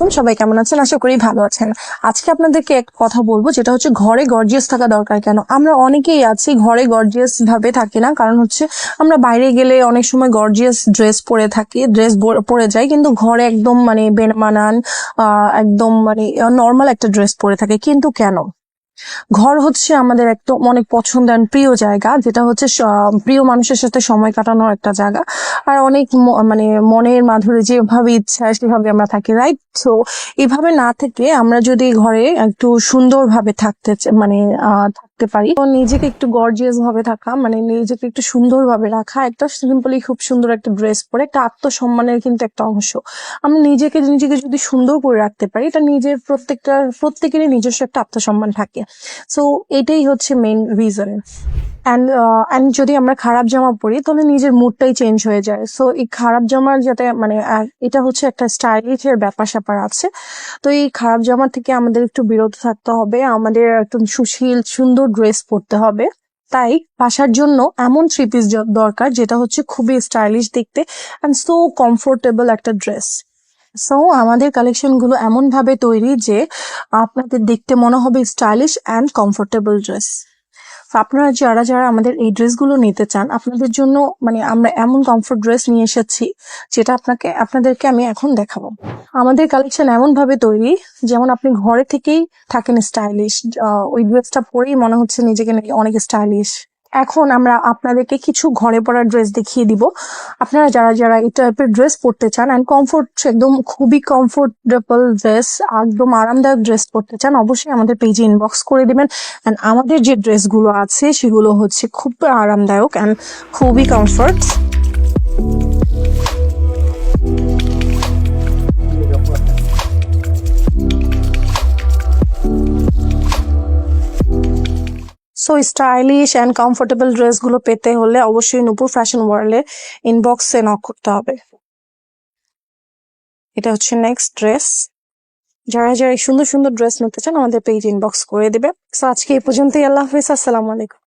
আলাইকুম। সবাই কেমন আছেন? আশা করি ভালো আছেন। আজকে আপনাদেরকে এক কথা বলব, যেটা হচ্ছে ঘরে গর্জিয়াস থাকা দরকার কেন? আমরা অনেকেই আছি ঘরে গর্জিয়াস ভাবে থাকি না, কারণ হচ্ছে আমরা বাইরে গেলে অনেক সময় গর্জিয়াস ড্রেস পরে থাকি ড্রেস পরে যাই, কিন্তু ঘরে একদম মানে বেমানান একদম মানে নর্মাল একটা ড্রেস পরে থাকে। কিন্তু কেন? ঘর হচ্ছে আমাদের একদম অনেক পছন্দের and প্রিয় জায়গা, যেটা হচ্ছে প্রিয় মানুষের সাথে সময় কাটানোর একটা জায়গা। আর অনেক মানে মনের মাধুরী যেভাবে ইচ্ছা সেভাবে আমরা থাকি রাইট তো এভাবে না থেকে আমরা যদি ঘরে একটু সুন্দরভাবে থাকতে মানে থাকতে পারি, তো নিজেকে একটু গর্জিয়াস ভাবে থাকা মানে নিজেকে একটু সুন্দরভাবে রাখা, একটা সিম্পলি খুব সুন্দর একটা ড্রেস পরে, একটা আত্মসম্মানের কিন্তু একটা অংশ। আমরা নিজেকে নিজেকে যদি সুন্দর করে রাখতে পারি, এটা নিজের প্রত্যেকটা, প্রত্যেকেরই নিজস্ব একটা আত্মসম্মান থাকে। সো এটাই হচ্ছে মেইন রিজন অ্যান্ড অ্যান্ড যদি আমরা খারাপ জামা পরি, তাহলে নিজের মুডটাই চেঞ্জ হয়ে যায়। সো এই খারাপ জামার যাতে মানে এটা হচ্ছে একটা স্টাইলিশের ব্যাপার স্যাপার আছে। তো এই খারাপ জামা থেকে আমাদের একটু বিরত থাকতে হবে, আমাদের একদম সুশীল, সুন্দর ড্রেস পরতে হবে। তাই বাসার জন্য এমন থ্রি পিস দরকার, যেটা হচ্ছে খুবই স্টাইলিশ দেখতে অ্যান্ড সো কমফোর্টেবল একটা ড্রেস সো আমাদের কালেকশনগুলো এমন ভাবে তৈরি যে আপনাদের দেখতে মনে হবে স্টাইলিশ অ্যান্ড কমফোর্টেবল ড্রেস আপনারা যারা যারা আমাদের এই ড্রেসগুলো নিতে চান, আপনাদের জন্য মানে আমরা এমন কমফোর্ট ড্রেস নিয়ে এসেছি যেটা আপনাকে, আপনাদেরকে আমি এখন দেখাবো। আমাদের কালেকশন এমন ভাবে তৈরি, যেমন আপনি ঘরে থেকেই থাকেন স্টাইলিশ ওই ড্রেসটা পরেই মনে হচ্ছে নিজেকে নাকি অনেক স্টাইলিশ এখন আমরা আপনাদেরকে কিছু ঘরে পরার ড্রেস দেখিয়ে দিব। আপনারা যারা যারা এই টাইপের ড্রেস পরতে চান অ্যান্ড কমফোর্ট একদম খুবই কমফোর্টেবল ড্রেস একদম আরামদায়ক ড্রেস পরতে চান, অবশ্যই আমাদের পেজে ইনবক্স করে দেবেন। অ্যান্ড আমাদের যে ড্রেসগুলো আছে, সেগুলো হচ্ছে খুব আরামদায়ক অ্যান্ড খুবই comfort so stylish and comfortable ড্রেসগুলো পেতে হলে অবশ্যই নূপুর ফ্যাশন ওয়ার্ল্ডে ইনবক্সে নক করতে হবে। এটা হচ্ছে নেক্সট ড্রেস যারা যারা সুন্দর সুন্দর ড্রেস নিতে চান, আমাদের পেজ ইনবক্স করে দেবে সো আজকে এই পর্যন্তই। আল্লাহ হাফিজ। আসসালামু আলাইকুম।